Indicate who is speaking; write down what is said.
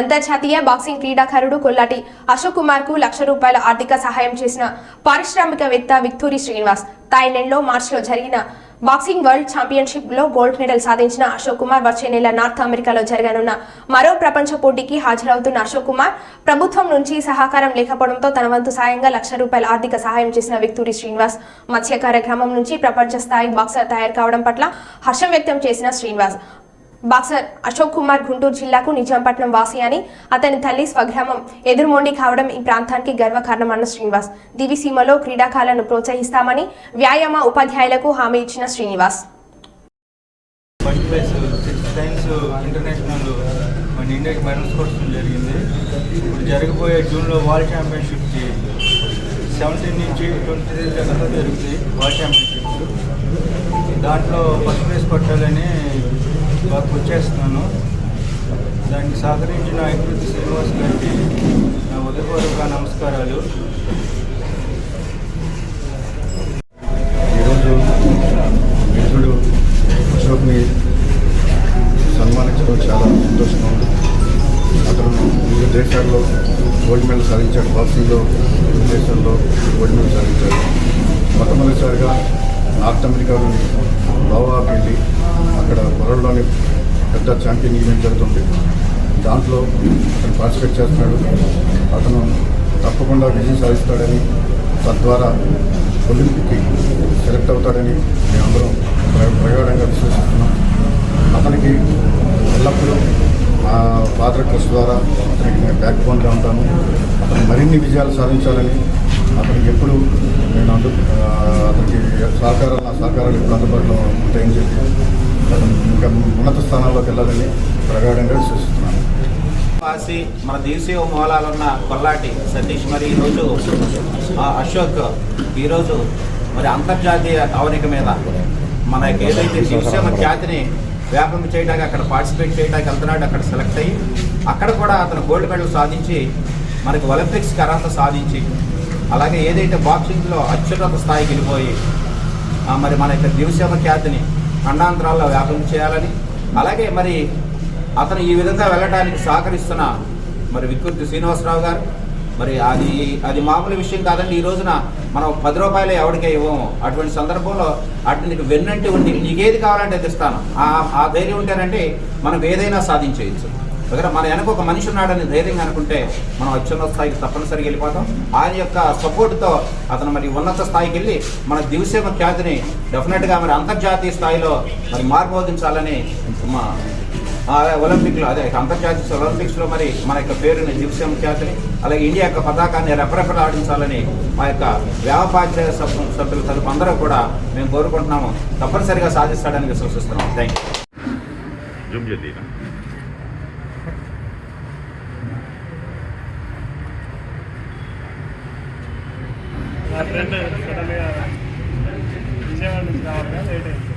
Speaker 1: అంతర్జాతీయ బాక్సింగ్ క్రీడాకారుడు కొల్లాటి అశోక్ కుమార్కు లక్ష రూపాయల ఆర్థిక సహాయం చేసిన పారిశ్రామికవేత్త విక్టోరీ శ్రీనివాస్. థాయిలాండ్లో మార్చిలో జరిగిన బాక్సింగ్ వరల్డ్ ఛాంపియన్షిప్లో గోల్డ్ మెడల్ సాధించిన అశోక్ కుమార్ వచ్చే నెల నార్త్ అమెరికాలో జరగనున్న మరో ప్రపంచ పోటీకి హాజరవుతున్న అశోక్ కుమార్ ప్రభుత్వం నుంచి సహకారం లేకపోవడంతో తన వంతు సాయంగా లక్ష రూపాయల ఆర్థిక సహాయం చేసిన విక్టూరి శ్రీనివాస్ మత్స్యకార గ్రామం నుంచి ప్రపంచ స్థాయి బాక్సర్ తయారు కావడం పట్ల హర్షం వ్యక్తం చేసిన శ్రీనివాస్. బాక్సర్ అశోక్ కుమార్ గుంటూరు జిల్లాకు నిజాంపట్నం వాసి అని అతని తల్లి స్వగ్రామం ఎదురుమొండి కావడం ఈ ప్రాంతానికి గర్వకారణమన్న శ్రీనివాస్. దివిసీమలో క్రీడాకాలను ప్రోత్సహిస్తామని వ్యాయామ ఉపాధ్యాయులకు హామీ ఇచ్చిన Srinivas.
Speaker 2: First place six international మన ఇండియాకి మెడల్స్ కొట్టడం జరిగింది. ఇప్పుడు జరగబోయే జూన్లో వరల్డ్ ఛాంపియన్షిప్కి సెవెంటీన్ నుంచి ట్వంటీ త్రీ దాకా జరుగుతాయి వరల్డ్ ఛాంపియన్షిప్ దాంట్లో ఫస్ట్ ప్లేస్ కొట్టాలని బాగా వచ్చేస్తున్నాను. దానికి సహకరించిన ఐకృతి శ్రీనివాస్ గారికి నా ఉదయపూర్వక నమస్కారాలు.
Speaker 3: ఈరోజు మిత్రుడు అశోక్ని సన్మానించడం చాలా సంతోషంగా ఉంది. అతను వివిధ దేశాల్లో గోల్డ్ మెడల్ సాధించాడు. బాక్సింగ్లో వివిధ దేశాల్లో గోల్డ్ మెడల్ సాధించాడు. మొట్టమొదటిసారిగా నార్త్ అమెరికాలోని గోవాకి వెళ్ళి అక్కడ వరల్డ్లోని పెద్ద ఛాంపియన్ ఈవెంట్ జరుగుతుంది. దాంట్లో అతను పార్టిసిపేట్ చేస్తున్నాడు. అతను తప్పకుండా విజయం సాధిస్తాడని తద్వారా ఒలింపిక్కి సెలెక్ట్ అవుతాడని మేమందరం ప్రగాఢంగా విశ్వసిస్తున్నాం. అతనికి ఎల్లప్పుడూ మా పాత్ర ట్రస్ట్ ద్వారా అతనికి బ్యాక్ బోన్గా ఉంటాను. అతను మరిన్ని విజయాలు సాధించాలని అతనికి ఎప్పుడు నేను అందు అతనికి సహకారాలు నా సహకారాలు ఎప్పుడు అందుబాటులో ఉంటాయని చెప్పి అతను ఇంకా ఉన్నత స్థానాల్లోకి వెళ్ళాలని ప్రగాఢంగా విశ్వసిస్తున్నాను.
Speaker 4: వాసి మన దేశీయ మూలాలున్న కొల్లాటి సతీష్ మరి ఈరోజు ఆ అశోక్ ఈరోజు మరి అంతర్జాతీయ కవనిక మీద మన ఏదైతే శివసేన ఖ్యాతిని వ్యాపం చేయడానికి అక్కడ పార్టిసిపేట్ చేయడానికి వెళ్తున్నాడు అక్కడ సెలెక్ట్ అయ్యి అక్కడ కూడా అతను గోల్డ్ మెడల్ సాధించి మనకి ఒలింపిక్స్కి అర్హత సాధించి అలాగే ఏదైతే బాక్సింగ్లో అత్యున్నత స్థాయికి వెళ్ళిపోయి మరి మన యొక్క దివసేవ ఖ్యాతిని ఖండాంతరాల్లో వ్యాపం చేయాలని అలాగే మరి అతను ఈ విధంగా వెళ్ళడానికి సహకరిస్తున్న మరి వికృతి శ్రీనివాసరావు గారు మరి అది అది మామూలు విషయం కాదండి. ఈ రోజున మనం పది రూపాయలు ఎవరికే ఇవ్వము. అటువంటి సందర్భంలో అటు నీకు వెన్నంటి ఉండి నీకేది కావాలంటే అది ఇస్తాను. ఆ ఆ ధైర్యం ఉంటేనంటే మనకు ఏదైనా సాధించేయచ్చు. దగ్గర మన వెనక ఒక మనిషి ఉన్నాడని ధైర్యంగా అనుకుంటే మనం అత్యున్నత స్థాయికి తప్పనిసరిగా వెళ్ళిపోతాం. ఆయన యొక్క సపోర్ట్తో అతను మరి ఉన్నత స్థాయికి వెళ్ళి మన దివసేమ ఖ్యాతిని డెఫినెట్గా మరి అంతర్జాతీయ స్థాయిలో మరి మార్మోదించాలని మా ఒలింపిక్లో అదే అంతర్జాతీయ ఒలింపిక్స్లో మరి మన యొక్క పేరుని దివసేమ ఖ్యాతిని అలాగే ఇండియా యొక్క పతాకాన్ని రెపరెపలాడించాలని మా యొక్క వ్యాపార సభ్యు సభ్యుల తరపు అందరూ కూడా మేము కోరుకుంటున్నాము. తప్పనిసరిగా సాధిస్తాడని విశ్వసిస్తున్నాము. థ్యాంక్ యూ
Speaker 5: జూమ్
Speaker 6: ఫ్రెండ్ సడన్గా విజయవాడ నుంచి రావాలి లేట్ అయింది.